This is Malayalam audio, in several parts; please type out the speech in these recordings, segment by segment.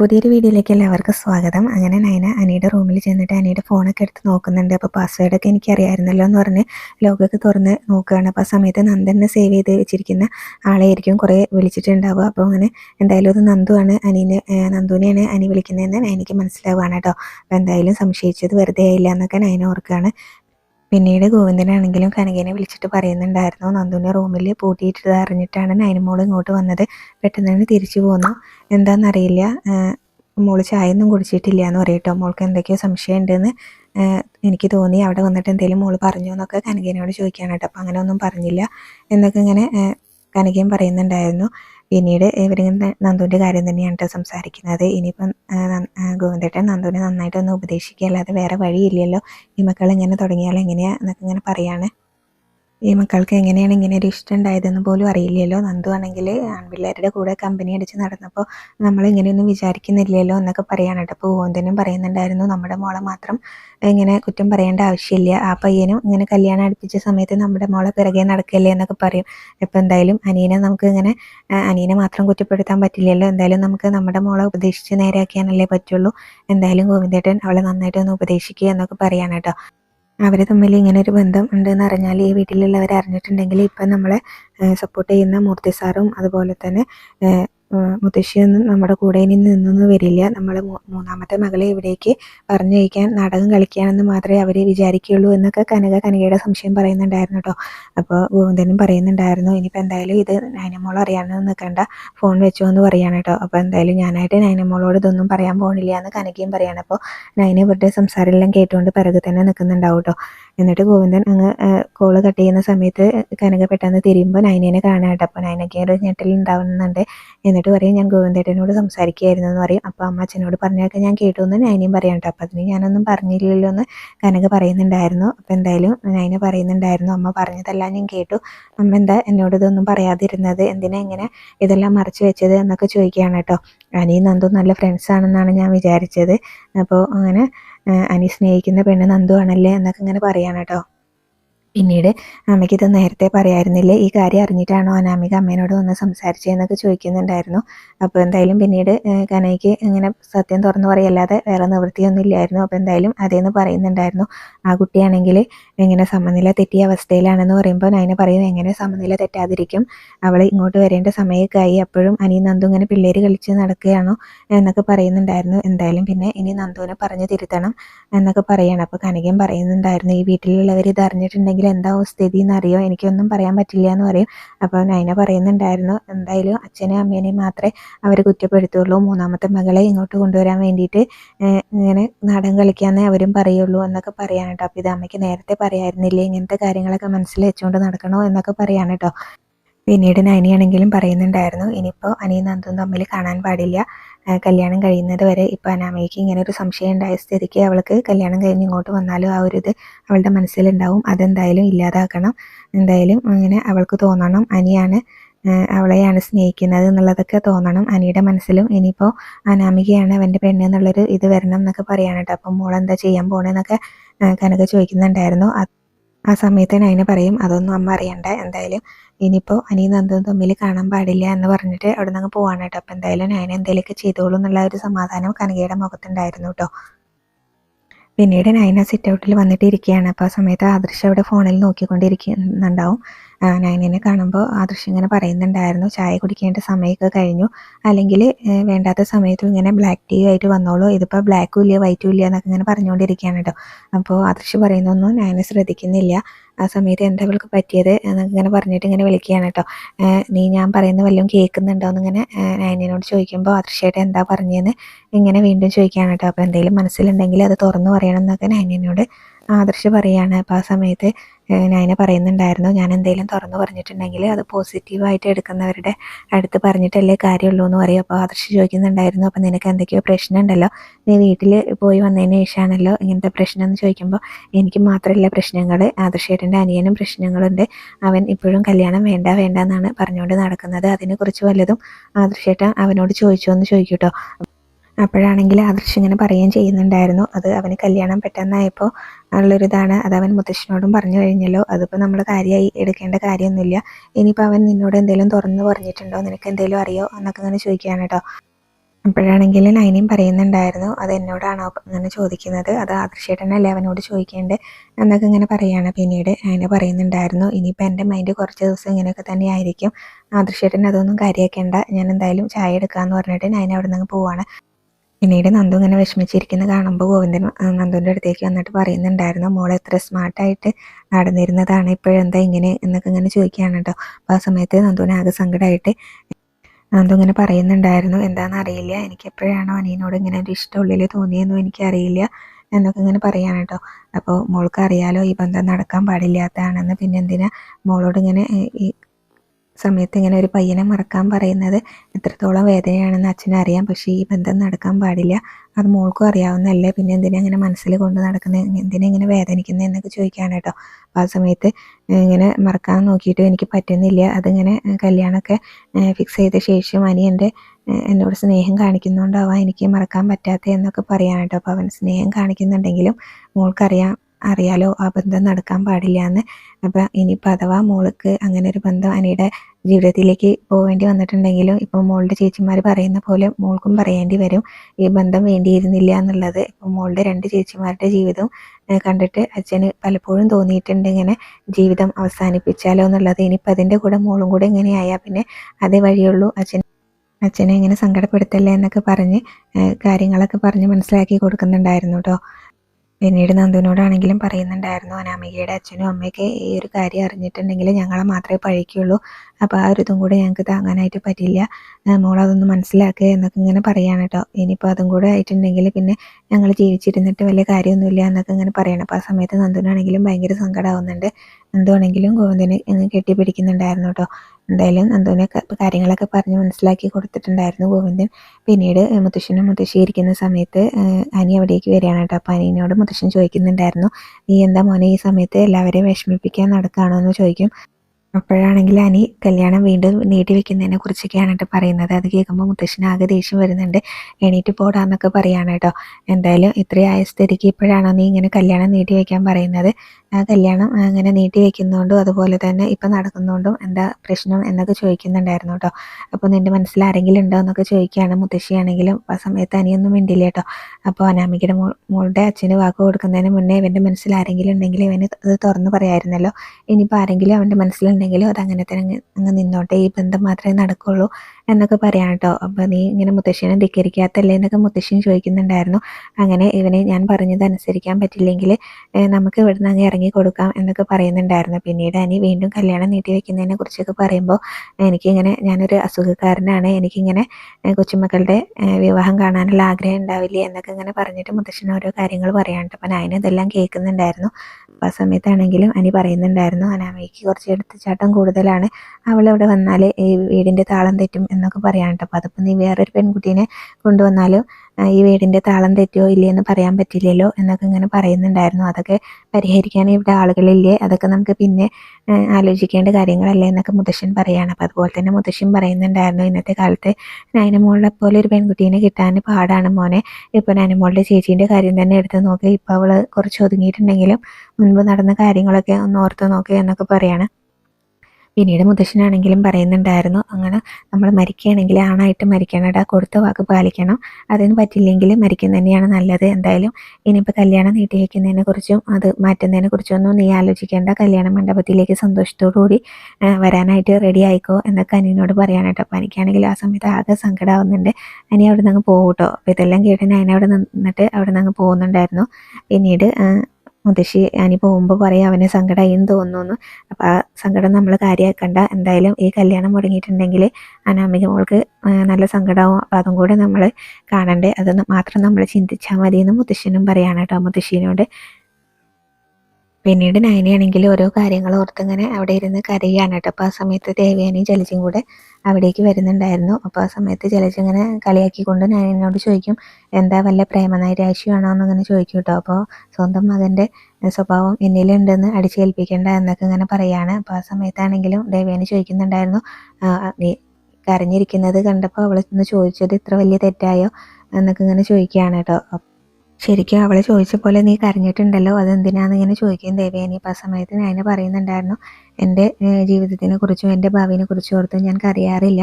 പുതിയൊരു വീഡിയോയിലേക്ക് എല്ലാവർക്കും സ്വാഗതം. അങ്ങനെ നയന അനിയുടെ റൂമിൽ ചെന്നിട്ട് അനിയുടെ ഫോണൊക്കെ എടുത്ത് നോക്കുന്നുണ്ട്. അപ്പോൾ പാസ്വേഡൊക്കെ എനിക്ക് അറിയാമായിരുന്നല്ലോ എന്ന് പറഞ്ഞ് ലോഗൊക്കെ തുറന്ന് നോക്കുകയാണ്. അപ്പോൾ ആ സമയത്ത് നന്ദനെ സേവ് ചെയ്ത് വെച്ചിരിക്കുന്ന ആളെയായിരിക്കും കുറേ വിളിച്ചിട്ടുണ്ടാവുക. അപ്പോൾ അങ്ങനെ എന്തായാലും അത് നന്ദുവാണ് അനീനെ നന്ദുവിനെയാണ് അനി വിളിക്കുന്നതെന്ന് നയനയ്ക്ക് മനസ്സിലാവുകയാണ് കേട്ടോ. അപ്പോൾ എന്തായാലും സംശയിച്ചത് വെറുതെ ആയില്ല എന്നൊക്കെ നയന ഓർക്കുകയാണ്. പിന്നീട് ഗോവിന്ദനാണെങ്കിലും കനകനെ വിളിച്ചിട്ട് പറയുന്നുണ്ടായിരുന്നു നന്ദുവിനെ റൂമിൽ പൂട്ടിയിട്ടത് അറിഞ്ഞിട്ടാണ് നൈനമോൾ ഇങ്ങോട്ട് വന്നത്. പെട്ടെന്ന് തന്നെ തിരിച്ചു പോന്നു. എന്താണെന്നറിയില്ല മോൾ ചായയൊന്നും ചായ കുടിച്ചിട്ടില്ല എന്ന് പറയട്ടോ. മോൾക്ക് എന്തൊക്കെയോ സംശയം ഉണ്ടെന്ന് എനിക്ക് തോന്നി. അവിടെ വന്നിട്ട് എന്തെങ്കിലും മോൾ പറഞ്ഞു എന്നൊക്കെ കനകനോട് ചോദിക്കാനായിട്ട് അപ്പം അങ്ങനെ ഒന്നും പറഞ്ഞില്ല. എന്നൊക്കെ ഇങ്ങനെ കനകയും പറയുന്നുണ്ടായിരുന്നു. പിന്നീട് ഇവരിങ്ങനെ നന്ദുവിന്റെ കാര്യം തന്നെയാണ് കേട്ടോ സംസാരിക്കുന്നത്. ഇനിയിപ്പം ഗോവിന്ദേട്ടൻ നന്ദുവിനെ നന്നായിട്ടൊന്ന് ഉപദേശിക്കുക അല്ലാതെ വേറെ വഴിയില്ലല്ലോ. ഈ മക്കൾ ഇങ്ങനെ തുടങ്ങിയാൽ എങ്ങനെയാ എന്നൊക്കെ ഇങ്ങനെ പറയാണ്. ഈ മക്കൾക്ക് എങ്ങനെയാണ് ഇങ്ങനെ ഒരു ഇഷ്ടം ഉണ്ടായതെന്ന് പോലും അറിയില്ലല്ലോ. നന്ദു ആണെങ്കിൽ ആൺപിള്ളേരുടെ കൂടെ കമ്പനി അടിച്ച് നടന്നപ്പോൾ നമ്മൾ ഇങ്ങനെയൊന്നും വിചാരിക്കുന്നില്ലല്ലോ എന്നൊക്കെ പറയാണ് കേട്ടോ. അപ്പോൾ ഓന്തനും പറയുന്നുണ്ടായിരുന്നു നമ്മുടെ മോളെ മാത്രം ഇങ്ങനെ കുറ്റം പറയേണ്ട ആവശ്യമില്ല. ആ പയ്യനും ഇങ്ങനെ കല്യാണം അടുപ്പിച്ച സമയത്ത് നമ്മുടെ മോളെ പിറകെ നടക്കല്ലേ എന്നൊക്കെ പറയും. ഇപ്പം എന്തായാലും അനീനെ നമുക്ക് ഇങ്ങനെ അനിയനെ മാത്രം കുറ്റപ്പെടുത്താൻ പറ്റില്ലല്ലോ. എന്തായാലും നമുക്ക് നമ്മുടെ മോളെ ഉപദേശിച്ച് നേരെയാക്കിയാനല്ലേ പറ്റുള്ളൂ. എന്തായാലും ഗോവിന്ദേട്ടൻ അവളെ നന്നായിട്ടൊന്ന് ഉപദേശിക്കുക എന്നൊക്കെ പറയാണ് കേട്ടോ. അവർ തമ്മിൽ ഇങ്ങനെ ഒരു ബന്ധം ഉണ്ടെന്ന് അറിഞ്ഞാൽ ഈ വീട്ടിലുള്ളവർ അറിഞ്ഞിട്ടുണ്ടെങ്കിൽ ഇപ്പം നമ്മളെ സപ്പോർട്ട് ചെയ്യുന്ന മൂർത്തി സാറും അതുപോലെ തന്നെ മുത്തശ്ശിയൊന്നും നമ്മുടെ കൂടെ ഇനി നിന്നൊന്നും വരില്ല. നമ്മൾ മൂന്നാമത്തെ മകളെ ഇവിടേക്ക് പറഞ്ഞയക്കാൻ നാടകം കളിക്കുകയാണെന്ന് മാത്രമേ അവർ വിചാരിക്കുകയുള്ളൂ എന്നൊക്കെ കനക കനകയുടെ സംശയം പറയുന്നുണ്ടായിരുന്നു കേട്ടോ അപ്പോൾ ഗോവിന്ദനും പറയുന്നുണ്ടായിരുന്നു ഇനിയിപ്പോൾ എന്തായാലും ഇത് നൈനമോൾ അറിയാനൊന്നും നിൽക്കണ്ട ഫോൺ വെച്ചോ എന്ന് പറയാണ് കേട്ടോ അപ്പോൾ എന്തായാലും ഞാനായിട്ട് നൈനമോളോട് ഇതൊന്നും പറയാൻ പോകണില്ല എന്ന് കനകയും പറയാണ്. അപ്പോൾ നൈന ഇവരുടെ സംസാരമെല്ലാം കേട്ടുകൊണ്ട് പിറകെ തന്നെ നിൽക്കുന്നുണ്ടാവും കേട്ടോ എന്നിട്ട് ഗോവിന്ദൻ അങ്ങ് കോൾ കട്ട് ചെയ്യുന്ന സമയത്ത് കനക പെട്ടെന്ന് തിരിയുമ്പോൾ നൈനേനെ കാണാം കേട്ടോ അപ്പോൾ നൈനയ്ക്ക് ഒരു ഞെട്ടലുണ്ടാവുന്നുണ്ട്. എന്നിട്ട് പറയും ഞാൻ ഗോവിന്ദേട്ടനോട് സംസാരിക്കുകയായിരുന്നു എന്ന് പറയും. അപ്പോൾ അമ്മ അച്ഛനോട് പറഞ്ഞൊക്കെ ഞാൻ കേട്ടു എന്ന് നൈനയും പറയാം കേട്ടോ അപ്പോൾ അതിന് ഞാനൊന്നും പറഞ്ഞില്ലല്ലോ എന്ന് കനക പറയുന്നുണ്ടായിരുന്നു. അപ്പോൾ എന്തായാലും നൈന പറയുന്നുണ്ടായിരുന്നു. അമ്മ പറഞ്ഞതെല്ലാം ഞാൻ കേട്ടു. അമ്മ എന്താ എന്നോട് ഇതൊന്നും പറയാതിരുന്നത്? എന്തിനാ ഇങ്ങനെ ഇതെല്ലാം മറച്ചു വെച്ചത് എന്നൊക്കെ ചോദിക്കുകയാണ് കേട്ടോ. അനി നന്ദു നല്ല ഫ്രണ്ട്സ് ആണെന്നാണ് ഞാൻ വിചാരിച്ചത്. അപ്പോൾ അങ്ങനെ അനി സ്നേഹിക്കുന്ന പെണ്ണ് നന്ദു ആണല്ലേ എന്നൊക്കെ ഇങ്ങനെ പറയാണ് കേട്ടോ. പിന്നീട് അമ്മയ്ക്ക് ഇത് നേരത്തെ പറയായിരുന്നില്ലേ? ഈ കാര്യം അറിഞ്ഞിട്ടാണോ അനാമിക അമ്മേനോട് വന്ന് സംസാരിച്ചതെന്നൊക്കെ ചോദിക്കുന്നുണ്ടായിരുന്നു. അപ്പോൾ എന്തായാലും പിന്നീട് കനയ്ക്ക് ഇങ്ങനെ സത്യം തുറന്നു പറയല്ലാതെ വേറെ നിവൃത്തിയൊന്നും ഇല്ലായിരുന്നു അപ്പോൾ എന്തായാലും അതേന്ന് പറയുന്നുണ്ടായിരുന്നു. ആ കുട്ടിയാണെങ്കിൽ ഇങ്ങനെ സമനില തെറ്റിയ അവസ്ഥയിലാണെന്ന് പറയുമ്പോൾ നൈന പറയും എങ്ങനെ സമനില തെറ്റാതിരിക്കും? അവൾ ഇങ്ങോട്ട് വരേണ്ട സമയമൊക്കെ ആയി അപ്പോഴും അനി നന്ദു ഇങ്ങനെ പിള്ളേര് കളിച്ച് നടക്കുകയാണോ? എന്നൊക്കെ പറയുന്നുണ്ടായിരുന്നു. എന്തായാലും പിന്നെ ഇനി നന്ദുവിനെ പറഞ്ഞു തിരുത്തണം എന്നൊക്കെ പറയണം. അപ്പോൾ കനകയും പറയുന്നുണ്ടായിരുന്നു ഈ വീട്ടിലുള്ളവർ ഇത് അറിഞ്ഞിട്ടുണ്ടെങ്കിൽ എന്താവും സ്ഥിതി എന്നറിയോ എനിക്കൊന്നും പറയാൻ പറ്റില്ല എന്ന് പറയും. അപ്പോൾ നൈന പറയുന്നുണ്ടായിരുന്നു എന്തായാലും അച്ഛനെയും അമ്മേനെയും മാത്രമേ അവർ കുറ്റപ്പെടുത്തുള്ളൂ. മൂന്നാമത്തെ മകളെ ഇങ്ങോട്ട് കൊണ്ടുവരാൻ വേണ്ടിയിട്ട് ഇങ്ങനെ നാടൻ കളിക്കാന്നേ അവരും പറയുള്ളൂ എന്നൊക്കെ കേട്ടോ. അപ്പോൾ ഇത് അമ്മയ്ക്ക് നേരത്തെ പറയായിരുന്നില്ലേ? ഇങ്ങനത്തെ കാര്യങ്ങളൊക്കെ മനസ്സിൽ വെച്ചുകൊണ്ട് നടക്കണോ എന്നൊക്കെ കേട്ടോ. പിന്നീട് നൈനിയാണെങ്കിലും പറയുന്നുണ്ടായിരുന്നു ഇനിയിപ്പോൾ അനിയും നന്ദും തമ്മിൽ കാണാൻ പാടില്ല. കല്യാണം കഴിയുന്നത് വരെ ഇപ്പോൾ അനാമയ്ക്ക് ഇങ്ങനെ ഒരു സംശയം ഉണ്ടായ സ്ഥിതിക്ക് അവൾക്ക് കല്യാണം കഴിഞ്ഞ് ഇങ്ങോട്ട് വന്നാലും ആ ഒരു ഇത് അവളുടെ മനസ്സിലുണ്ടാവും. അതെന്തായാലും ഇല്ലാതാക്കണം. എന്തായാലും അങ്ങനെ അവൾക്ക് തോന്നണം അനിയാണ് അവളെയാണ് സ്നേഹിക്കുന്നത് എന്നുള്ളതൊക്കെ തോന്നണം അനിയുടെ മനസ്സിലും. ഇനിയിപ്പോൾ അനാമികയാണ് അവന്റെ പെണ്ണ് എന്നുള്ളൊരു ഇത് വരണം എന്നൊക്കെ പറയാനായിട്ട് അപ്പം മോളെന്താ ചെയ്യാൻ പോണെന്നൊക്കെ കനക ചോദിക്കുന്നുണ്ടായിരുന്നു. ആ- സമയത്ത് നൈന പറയും അതൊന്നും അമ്മ അറിയണ്ട. എന്തായാലും ഇനിയിപ്പോൾ അനിയും നന്ദും തമ്മിൽ കാണാൻ പാടില്ല എന്ന് പറഞ്ഞിട്ട് അവിടെ നിന്ന് പോവാണ് കേട്ടോ. അപ്പം എന്തായാലും നൈന എന്തെങ്കിലുമൊക്കെ ചെയ്തോളൂ എന്നുള്ള ഒരു സമാധാനം കനകയുടെ മുഖത്തുണ്ടായിരുന്നു കേട്ടോ. പിന്നീട് നൈന സിറ്റ് ഔട്ടിൽ വന്നിട്ട് ഇരിക്കുകയാണ് അപ്പോൾ ആ സമയത്ത് ആദർശ് അവിടെ ഫോണിൽ നോക്കിക്കൊണ്ടിരിക്കുന്നുണ്ടാവും. ആ, നൈനനെ കാണുമ്പോൾ ആദർശ് ഇങ്ങനെ പറയുന്നുണ്ടായിരുന്നു. ചായ കുടിക്കേണ്ട സമയമൊക്കെ കഴിഞ്ഞു. അല്ലെങ്കിൽ വേണ്ടാത്ത സമയത്തും ഇങ്ങനെ ബ്ലാക്ക് ടീ ആയിട്ട് വന്നോളൂ. ഇതിപ്പോൾ ബ്ലാക്കും ഇല്ല വൈറ്റും ഇല്ല എന്നൊക്കെ ഇങ്ങനെ പറഞ്ഞുകൊണ്ടിരിക്കുകയാണ് കേട്ടോ. അപ്പോൾ ആദർശ് പറയുന്നൊന്നും നയനെ ശ്രദ്ധിക്കുന്നില്ല. ആ സമയത്ത് എന്താ അവൾക്ക് പറ്റിയത് ഇങ്ങനെ പറഞ്ഞിട്ട് ഇങ്ങനെ വിളിക്കുകയാണ് കേട്ടോ. നീ ഞാൻ പറയുന്ന വല്ലതും കേൾക്കുന്നുണ്ടോ എന്നിങ്ങനെ നയനോട് ചോദിക്കുമ്പോൾ ആദർശയായിട്ട് എന്താ പറഞ്ഞതെന്ന് ഇങ്ങനെ വീണ്ടും ചോദിക്കുകയാണ് കേട്ടോ. അപ്പോൾ എന്തെങ്കിലും മനസ്സിലുണ്ടെങ്കിൽ അത് തുറന്നു പറയണം എന്നൊക്കെ നയനയോട് ആദർശ് പറയാണ്. അപ്പോൾ ആ സമയത്ത് നയന പറയുന്നുണ്ടായിരുന്നു ഞാൻ എന്തെങ്കിലും തുറന്നു പറഞ്ഞിട്ടുണ്ടെങ്കിൽ അത് പോസിറ്റീവായിട്ട് എടുക്കുന്നവരുടെ അടുത്ത് പറഞ്ഞിട്ടല്ലേ കാര്യമുള്ളൂ എന്ന് പറയും. അപ്പോൾ ആദർശ് ചോദിക്കുന്നുണ്ടായിരുന്നു അപ്പോൾ നിനക്ക് എന്തൊക്കെയോ പ്രശ്നമുണ്ടല്ലോ? നീ വീട്ടിൽ പോയി വന്നതിന് ശേഷമാണല്ലോ ഇങ്ങനത്തെ പ്രശ്നം എന്ന് ചോദിക്കുമ്പോൾ എനിക്ക് മാത്രമല്ല പ്രശ്നങ്ങൾ ആദർശേട്ടന്റെ അനിയനും പ്രശ്നങ്ങളുണ്ട്. അവൻ ഇപ്പോഴും കല്യാണം വേണ്ട വേണ്ട എന്നാണ് പറഞ്ഞുകൊണ്ട് നടക്കുന്നത്. അതിനെക്കുറിച്ച് വല്ലതും ആദർശേട്ടൻ അവനോട് ചോദിച്ചു എന്ന് ചോദിക്കും കേട്ടോ അപ്പോഴാണെങ്കിൽ ആദർശ് ഇങ്ങനെ പറയുകയും ചെയ്യുന്നുണ്ടായിരുന്നു. അത് അവന് കല്യാണം പെട്ടെന്നായപ്പോൾ ഉള്ളൊരിതാണ് അത് അവൻ മുത്തശ്ശനോടും പറഞ്ഞു കഴിഞ്ഞല്ലോ. അതിപ്പോൾ നമ്മൾ കാര്യമായി എടുക്കേണ്ട കാര്യമൊന്നുമില്ല. ഇനിയിപ്പോൾ അവൻ നിന്നോട് എന്തെങ്കിലും തുറന്നു പറഞ്ഞിട്ടുണ്ടോ? നിനക്ക് എന്തെങ്കിലും അറിയോ? എന്നൊക്കെ ഇങ്ങനെ ചോദിക്കുകയാണ് കേട്ടോ. അപ്പോഴാണെങ്കിൽ നൈനയും പറയുന്നുണ്ടായിരുന്നു അത് എന്നോടാണോ അങ്ങനെ ചോദിക്കുന്നത്? അത് ആദർശേട്ടനല്ലേ അവനോട് ചോദിക്കേണ്ടത്? എന്നൊക്കെ ഇങ്ങനെ പറയുകയാണ്. പിന്നീട് നൈന പറയുന്നുണ്ടായിരുന്നു ഇനിയിപ്പോൾ എന്റെ മൈൻഡ് കുറച്ച് ദിവസം ഇങ്ങനെയൊക്കെ തന്നെ ആയിരിക്കും. ആദർശേട്ടൻ അതൊന്നും കാര്യമാക്കേണ്ട. ഞാൻ എന്തായാലും ചായ എടുക്കാമെന്ന് പറഞ്ഞിട്ട് നൈന അവിടെ നിന്ന് പോവാണ്. പിന്നീട് നന്ദു ഇങ്ങനെ വിഷമിച്ചിരിക്കുന്നത് കാണുമ്പോൾ ഗോവിന്ദൻ നന്ദുവിന്റെ അടുത്തേക്ക് വന്നിട്ട് പറയുന്നുണ്ടായിരുന്നു മോൾ എത്ര സ്മാർട്ടായിട്ട് നടന്നിരുന്നതാണ് ഇപ്പോഴെന്താ ഇങ്ങനെ? എന്നൊക്കെ ഇങ്ങനെ ചോദിക്കുകയാണ് കേട്ടോ. അപ്പോൾ ആ സമയത്ത് നന്ദുവിന് ആകെ സങ്കടമായിട്ട് നന്ദു ഇങ്ങനെ പറയുന്നുണ്ടായിരുന്നു എന്താണെന്ന് അറിയില്ല എനിക്ക് എപ്പോഴാണോ അനിയനോട് ഇങ്ങനെ ഒരു ഇഷ്ടം ഉള്ളിൽ തോന്നിയെന്നും എനിക്കറിയില്ല എന്നൊക്കെ ഇങ്ങനെ പറയുകയാണ് കേട്ടോ. അപ്പോൾ മോൾക്ക് അറിയാലോ ഈ ബന്ധം നടക്കാൻ പാടില്ലാത്തതാണെന്ന്. പിന്നെ എന്തിനാ മോളോട് ഇങ്ങനെ ഈ സമയത്ത് ഇങ്ങനെ ഒരു പയ്യനെ മറക്കാൻ പറയുന്നത് എത്രത്തോളം വേദനയാണെന്ന് അച്ഛനറിയാം പക്ഷേ ഈ ബന്ധം നടക്കാൻ പാടില്ല. അത് മോൾക്കും അറിയാവുന്നതല്ലേ. പിന്നെ എന്തിനാ ഇങ്ങനെ മനസ്സിൽ കൊണ്ട് നടക്കുന്നത് എന്തിനാ ഇങ്ങനെ വേദനിക്കുന്നത് എന്നൊക്കെ ചോദിക്കുകയാണ് കേട്ടോ. അപ്പോൾ ആ സമയത്ത് ഇങ്ങനെ മറക്കാൻ നോക്കിയിട്ട് എനിക്ക് പറ്റുന്നില്ല. അതിങ്ങനെ കല്യാണമൊക്കെ ഫിക്സ് ചെയ്ത ശേഷം അനി എന്റെ എന്നോട് സ്നേഹം കാണിക്കുന്നുണ്ടാവാം എനിക്ക് മറക്കാൻ പറ്റാത്ത എന്നൊക്കെ പറയാൻ അപ്പോൾ അവൻ സ്നേഹം കാണിക്കുന്നുണ്ടെങ്കിലും മോൾക്കറിയാം അറിയാലോ ആ ബന്ധം നടക്കാൻ പാടില്ല എന്ന് അപ്പം ഇനിയിപ്പോൾ അഥവാ മോൾക്ക് അങ്ങനെ ഒരു ബന്ധം അനിയുടെ ജീവിതത്തിലേക്ക് പോവേണ്ടി വന്നിട്ടുണ്ടെങ്കിലും ഇപ്പം മോളുടെ ചേച്ചിമാർ പറയുന്ന പോലെ മോൾക്കും പറയേണ്ടി വരും. ഈ ബന്ധം വേണ്ടിയിരുന്നില്ല എന്നുള്ളത് ഇപ്പം മോളുടെ രണ്ട് ചേച്ചിമാരുടെ ജീവിതം കണ്ടിട്ട് അച്ഛന് പലപ്പോഴും തോന്നിയിട്ടുണ്ട് ഇങ്ങനെ ജീവിതം അവസാനിപ്പിച്ചാലോ എന്നുള്ളത്. ഇനിയിപ്പോൾ അതിന്റെ കൂടെ മോളും കൂടെ ഇങ്ങനെ ആയാൽ പിന്നെ അതേ വഴിയുള്ളൂ. അച്ഛൻ അച്ഛനെ ഇങ്ങനെ സങ്കടപ്പെടുത്തല്ലേ എന്നൊക്കെ പറഞ്ഞ് കാര്യങ്ങളൊക്കെ പറഞ്ഞ് മനസ്സിലാക്കി കൊടുക്കുന്നുണ്ടായിരുന്നു കേട്ടോ പിന്നീട് നന്ദുവിനോടാണെങ്കിലും പറയുന്നുണ്ടായിരുന്നു അനാമികയുടെ അച്ഛനും അമ്മയൊക്കെ ഈ ഒരു കാര്യം അറിഞ്ഞിട്ടുണ്ടെങ്കിൽ ഞങ്ങളെ മാത്രമേ പഴിക്കുള്ളൂ. അപ്പോൾ ആ ഒരു ഇതും കൂടെ ഞങ്ങൾക്ക് താങ്ങാനായിട്ട് പറ്റില്ല മോളതൊന്ന് മനസ്സിലാക്കുക എന്നൊക്കെ ഇങ്ങനെ പറയാണ് കേട്ടോ ഇനിയിപ്പോൾ അതും കൂടെ ആയിട്ടുണ്ടെങ്കിൽ പിന്നെ ഞങ്ങൾ ജീവിച്ചിരുന്നിട്ട് വലിയ കാര്യമൊന്നുമില്ല എന്നൊക്കെ ഇങ്ങനെ പറയണം. അപ്പോൾ ആ സമയത്ത് നന്ദുനാണെങ്കിലും ഭയങ്കര സങ്കടമാവുന്നുണ്ട് നന്ദുവാണെങ്കിലും ഗോവിന്ദനെ കെട്ടിപ്പിടിക്കുന്നുണ്ടായിരുന്നു കേട്ടോ എന്തായാലും നന്ദുവിനെ കാര്യങ്ങളൊക്കെ പറഞ്ഞ് മനസ്സിലാക്കി കൊടുത്തിട്ടുണ്ടായിരുന്നു ഗോവിന്ദൻ. പിന്നീട് മുത്തശ്ശനും മുത്തശ്ശി ഇരിക്കുന്ന സമയത്ത് അനി അവിടേക്ക് വരികയാണ് കേട്ടോ അപ്പോൾ അനിയനോട് മുത്തശ്ശൻ ചോദിക്കുന്നുണ്ടായിരുന്നു നീ എന്താ മോനെ ഈ സമയത്ത് എല്ലാവരെയും വിഷമിപ്പിക്കാൻ നടക്കുകയാണോ എന്ന് ചോദിക്കും. അപ്പോഴാണെങ്കിൽ അനി കല്യാണം വീണ്ടും നീട്ടി വെക്കുന്നതിനെ കുറിച്ചൊക്കെയാണ് കേട്ടോ പറയുന്നത്. അത് കേൾക്കുമ്പോൾ മുത്തശ്ശന് ആകെ ദേഷ്യം വരുന്നുണ്ട്. എണീറ്റ് പോടാന്നൊക്കെ പറയാണ് കേട്ടോ. എന്തായാലും ഇത്രയായ സ്ഥിതിക്ക് ഇപ്പോഴാണോ നീ ഇങ്ങനെ കല്യാണം നീട്ടി വെക്കാൻ പറയുന്നത്? ആ കല്യാണം അങ്ങനെ നീട്ടി വെക്കുന്നതുകൊണ്ടും അതുപോലെ തന്നെ ഇപ്പം നടക്കുന്നതുകൊണ്ടും എന്താ പ്രശ്നം എന്നൊക്കെ ചോദിക്കുന്നുണ്ടായിരുന്നു കേട്ടോ. അപ്പോൾ നിന്റെ മനസ്സിൽ ആരെങ്കിലും ഉണ്ടോ എന്നൊക്കെ ചോദിക്കുകയാണ് മുത്തശ്ശിയാണെങ്കിലും ആ സമയത്ത് അനിയൊന്നും മിണ്ടില്ല കേട്ടോ. അപ്പോൾ അനാമികയുടെ മോളുടെ അച്ഛന് വാക്ക് കൊടുക്കുന്നതിന് മുന്നേ ഇവന്റെ മനസ്സിൽ ആരെങ്കിലും ഉണ്ടെങ്കിൽ ഇവന് അത് തുറന്ന് പറയായിരുന്നല്ലോ. ഇനിയിപ്പോൾ ആരെങ്കിലും അവന്റെ മനസ്സിലുണ്ടെങ്കിലും അത് അങ്ങനെ തന്നെ അങ്ങ് നിന്നോട്ടെ. ഈ ബന്ധം മാത്രമേ നടക്കുള്ളൂ. എന്നൊക്കെ പറയാം കേട്ടോ. അപ്പോൾ നീ ഇങ്ങനെ മുത്തശ്ശിനെ ധിക്കരിക്കാത്തല്ലേ എന്നൊക്കെ മുത്തശ്ശിയും ചോദിക്കുന്നുണ്ടായിരുന്നു. അങ്ങനെ ഇവനെ ഞാൻ പറഞ്ഞത് അനുസരിക്കാൻ പറ്റില്ലെങ്കിൽ നമുക്ക് ഇവിടുന്ന് അങ്ങ് ഇറങ്ങി കൊടുക്കാം എന്നൊക്കെ പറയുന്നുണ്ടായിരുന്നു. പിന്നീട് അനി വീണ്ടും കല്യാണം നീട്ടി വെക്കുന്നതിനെ കുറിച്ചൊക്കെ പറയുമ്പോൾ എനിക്കിങ്ങനെ ഞാനൊരു അസുഖക്കാരനാണ്. എനിക്കിങ്ങനെ കൊച്ചുമക്കളുടെ വിവാഹം കാണാനുള്ള ആഗ്രഹം ഉണ്ടാവില്ല എന്നൊക്കെ ഇങ്ങനെ പറഞ്ഞിട്ട് മുത്തശ്ശൻ ഓരോ കാര്യങ്ങൾ പറയാനുണ്ട് അപ്പം ഞാൻ ഇതെല്ലാം കേൾക്കുന്നുണ്ടായിരുന്നു. അപ്പോൾ ആ സമയത്താണെങ്കിലും അനി പറയുന്നുണ്ടായിരുന്നു അനാമയ്ക്ക് കുറച്ച് എടുത്തുചാട്ടം കൂടുതലാണ്. അവൾ ഇവിടെ വന്നാൽ ഈ വീടിന്റെ താളം തെറ്റും എന്നൊക്കെ പറയാൻ കേട്ടോ അപ്പോൾ അതിപ്പോൾ നീ വേറൊരു പെൺകുട്ടീനെ കൊണ്ടുവന്നാലും ഈ വീടിന്റെ താളം തെറ്റോ ഇല്ലയെന്ന് പറയാൻ പറ്റില്ലല്ലോ എന്നൊക്കെ ഇങ്ങനെ പറയുന്നുണ്ടായിരുന്നു. അതൊക്കെ പരിഹരിക്കാൻ ഇവിടെ ആളുകളില്ലേ? അതൊക്കെ നമുക്ക് പിന്നെ ആലോചിക്കേണ്ട കാര്യങ്ങളല്ലേ എന്നൊക്കെ മുത്തശ്ശൻ പറയാണ്. അപ്പോൾ അതുപോലെ തന്നെ മുത്തശ്ശൻ പറയുന്നുണ്ടായിരുന്നു ഇന്നത്തെ കാലത്ത് നൈനമോളെ പോലെ ഒരു പെൺകുട്ടീനെ കിട്ടാൻ പാടാണ് മോനെ. ഇപ്പോൾ നൈനമോളുടെ ചേച്ചീന്റെ കാര്യം തന്നെ എടുത്ത് നോക്കി. ഇപ്പോൾ അവൾ കുറച്ച് ഒതുങ്ങിയിട്ടുണ്ടെങ്കിലും മുൻപ് നടന്ന കാര്യങ്ങളൊക്കെ ഒന്ന് ഓർത്ത് നോക്കുക എന്നൊക്കെ പറയാണ്. പിന്നീട് മുത്തശ്ശനാണെങ്കിലും പറയുന്നുണ്ടായിരുന്നു. അങ്ങനെ നമ്മൾ മരിക്കുകയാണെങ്കിൽ ആണായിട്ട് മരിക്കണടാ കൊടുത്ത വാക്ക് പാലിക്കണം. അതിന് പറ്റില്ലെങ്കിൽ മരിക്കുന്ന തന്നെയാണ് നല്ലത്. എന്തായാലും ഇനിയിപ്പോൾ കല്യാണം നീട്ടി വയ്ക്കുന്നതിനെ കുറിച്ചും അത് മാറ്റുന്നതിനെ കുറിച്ചും ഒന്നും നീ ആലോചിക്കേണ്ട. കല്യാണ മണ്ഡപത്തിലേക്ക് സന്തോഷത്തോടു കൂടി വരാനായിട്ട് റെഡി ആയിക്കോ എന്നൊക്കെ അനിയനോട് പറയാനായിട്ട് അപ്പോൾ എനിക്കാണെങ്കിൽ ആ സമയത്ത് ആകെ സങ്കടമാവുന്നുണ്ട് അനി അവിടെ നിന്ന് അങ്ങ് പോകും അപ്പോൾ ഇതെല്ലാം കേട്ട് ഞാൻ അവിടെ നിന്നിട്ട് അവിടെ നിന്ന് അങ്ങ് പോകുന്നുണ്ടായിരുന്നു. പിന്നീട് മുത്തശ്ശി ഞാനി പോകുമ്പോൾ പറയാം അവനെ സങ്കടം ആയി തോന്നുന്നു. അപ്പോൾ ആ സങ്കടം നമ്മൾ കാര്യമാക്കണ്ട എന്തായാലും ഈ കല്യാണം മുടങ്ങിയിട്ടുണ്ടെങ്കിൽ അനാമിക മോൾക്ക് നല്ല സങ്കടമാവും അപ്പം അതും കൂടെ നമ്മൾ കാണണ്ടേ. അത് മാത്രം നമ്മൾ ചിന്തിച്ചാൽ മതി എന്ന് മുത്തശ്ശനും പറയാണ് കേട്ടോ മുത്തശ്ശീനോട്. പിന്നീട് നയനയാണെങ്കിൽ ഓരോ കാര്യങ്ങൾ ഓർത്തിങ്ങനെ അവിടെ ഇരുന്ന് കരയാണ് കേട്ടോ. അപ്പോൾ ആ സമയത്ത് ദേവയാനിയും ജലജും കൂടെ അവിടേക്ക് വരുന്നുണ്ടായിരുന്നു. അപ്പോൾ ആ സമയത്ത് ജലജ ഇങ്ങനെ കളിയാക്കിക്കൊണ്ട് നയനോട് ചോദിക്കും എന്താ വല്ല പ്രേമനൈരാശ്യമാണോ എന്നങ്ങനെ ചോദിക്കും കേട്ടോ. അപ്പോൾ സ്വന്തം മകന്റെ സ്വഭാവം എന്നിലുണ്ടെന്ന് അടിച്ചേൽപ്പിക്കേണ്ട എന്നൊക്കെ ഇങ്ങനെ പറയാണ്. അപ്പോൾ ആ സമയത്താണെങ്കിലും ദേവയാനി ചോദിക്കുന്നുണ്ടായിരുന്നു നീ കരഞ്ഞിരിക്കുന്നത് കണ്ടപ്പോൾ അവളെ ചോദിച്ചത് ഇത്ര വലിയ തെറ്റായോ? എന്നൊക്കെ ഇങ്ങനെ ചോദിക്കുകയാണ് കേട്ടോ. ശരിക്കും അവളെ ചോദിച്ച പോലെ നീ കരഞ്ഞിട്ടുണ്ടല്ലോ അതെന്തിനാന്ന് ഇങ്ങനെ ചോദിക്കുകയും ദേവയാനി ഇപ്പം ആ സമയത്ത് ഞാൻ പറയുന്നുണ്ടായിരുന്നു എന്റെ ജീവിതത്തിനെ കുറിച്ചും എന്റെ ഭാവിനെ കുറിച്ചും ഓർത്തും ഞാൻ കരയാറില്ല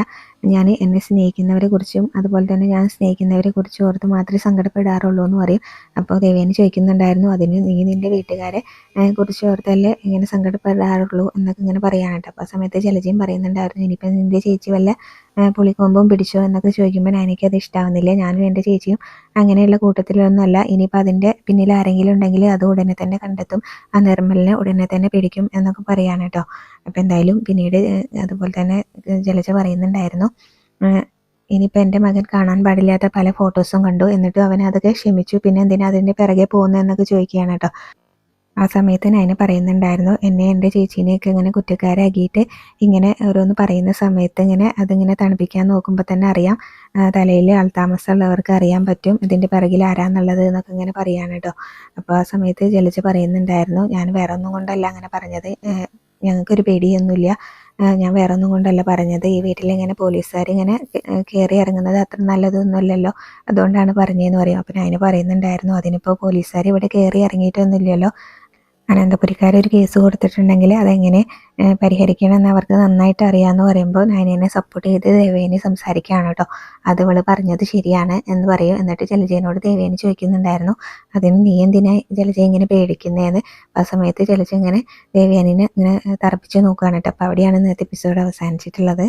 ഞാൻ എന്നെ സ്നേഹിക്കുന്നവരെ കുറിച്ചും അതുപോലെ തന്നെ ഞാൻ സ്നേഹിക്കുന്നവരെ കുറിച്ചും ഓർത്ത് മാത്രമേ സങ്കടപ്പെടാറുള്ളൂ എന്ന് പറയും. അപ്പോൾ ദേവേനെ ചോദിക്കുന്നുണ്ടായിരുന്നു അതിന് നീ നിന്റെ വീട്ടുകാരെ കുറിച്ച് ഓർത്തല്ലേ ഇങ്ങനെ സങ്കടപ്പെടാറുള്ളൂ? എന്നൊക്കെ ഇങ്ങനെ പറയാനായിട്ട് അപ്പോൾ ആ സമയത്ത് ജലജയും പറയുന്നുണ്ടായിരുന്നു ഇനിയിപ്പോൾ നിന്റെ ചേച്ചി വല്ല പുളിക്കൊമ്പും പിടിച്ചോ? എന്നൊക്കെ ചോദിക്കുമ്പോൾ എനിക്കത് ഇഷ്ടാവുന്നില്ല. ഞാനും എന്റെ ചേച്ചിയും അങ്ങനെയുള്ള കൂട്ടത്തിലൊന്നുമല്ല ഇനിയിപ്പോൾ അതിന്റെ പിന്നിൽ ആരെങ്കിലും ഉണ്ടെങ്കിൽ അത് ഉടനെ തന്നെ കണ്ടെത്തും. ആ നിർമ്മലിനെ ഉടനെ തന്നെ പിടിക്കും എന്നൊക്കെ പറയാണ് കേട്ടോ. അപ്പോൾ എന്തായാലും പിന്നീട് അതുപോലെ തന്നെ ജലജ പറയുന്നുണ്ടായിരുന്നു ഇനിയിപ്പോൾ എന്റെ മകൻ കാണാൻ പാടില്ലാത്ത പല ഫോട്ടോസും കണ്ടു എന്നിട്ടും അവൻ അതൊക്കെ ക്ഷമിച്ചു പിന്നെ എന്തിനാ അതിന്റെ പിറകെ പോകുന്നു എന്നൊക്കെ ചോദിക്കുകയാണ് കേട്ടോ. ആ സമയത്ത് ഞാൻ പറയുന്നുണ്ടായിരുന്നു എന്നെ എന്റെ ചേച്ചീനെയൊക്കെ ഇങ്ങനെ കുറ്റക്കാരാക്കിയിട്ട് ഇങ്ങനെ ഓരോന്ന് പറയുന്ന സമയത്ത് ഇങ്ങനെ അതിങ്ങനെ തണുപ്പിക്കാൻ നോക്കുമ്പോൾ തന്നെ അറിയാം തലയിൽ ആൾതാമസമുള്ളവർക്ക് അറിയാൻ പറ്റും ഇതിന്റെ പിറകിൽ ആരാന്നുള്ളത് എന്നൊക്കെ ഇങ്ങനെ പറയാണ് അപ്പോൾ ആ സമയത്ത് ജലജ പറയുന്നുണ്ടായിരുന്നു ഞാൻ വേറെ ഒന്നും കൊണ്ടല്ല അങ്ങനെ പറഞ്ഞത് ഞങ്ങൾക്കൊരു പേടിയൊന്നുമില്ല. ഞാൻ വേറെ ഒന്നും കൊണ്ടല്ല പറഞ്ഞത്. ഈ പോലീസുകാർ ഇങ്ങനെ കയറി ഇറങ്ങുന്നത് അത്ര നല്ലതൊന്നുമല്ലല്ലോ. അതുകൊണ്ടാണ് പറഞ്ഞതെന്ന് പറയും. അപ്പം ഞാൻ പറയുന്നുണ്ടായിരുന്നു. അതിനിപ്പോൾ പോലീസുകാർ ഇവിടെ കയറി ഇറങ്ങിയിട്ടൊന്നുമില്ലല്ലോ. അനന്തപുരിക്കാർ ഒരു കേസ് കൊടുത്തിട്ടുണ്ടെങ്കിൽ അതെങ്ങനെ പരിഹരിക്കണമെന്ന് അവർക്ക് നന്നായിട്ട് അറിയാമെന്ന് പറയുമ്പോൾ നയനെ സപ്പോർട്ട് ചെയ്ത് ദേവേനെ സംസാരിക്കുകയാണ് കേട്ടോ. അത് ഇവൾ പറഞ്ഞത് ശരിയാണ് എന്ന് പറയും. എന്നിട്ട് ജലജയനോട് ദേവേനെ ചോദിക്കുന്നുണ്ടായിരുന്നു അതിന് നീ എന്തിനാ ജലജ ഇങ്ങനെ പേടിക്കുന്നതെന്ന് ആ സമയത്ത് ജലജ ഇങ്ങനെ ദേവേനെ ഇങ്ങനെ തറപ്പിച്ച് നോക്കുകയാണ് കേട്ടോ. അപ്പോൾ അവിടെയാണ് ഇന്നത്തെ എപ്പിസോഡ് അവസാനിച്ചിട്ടുള്ളത്.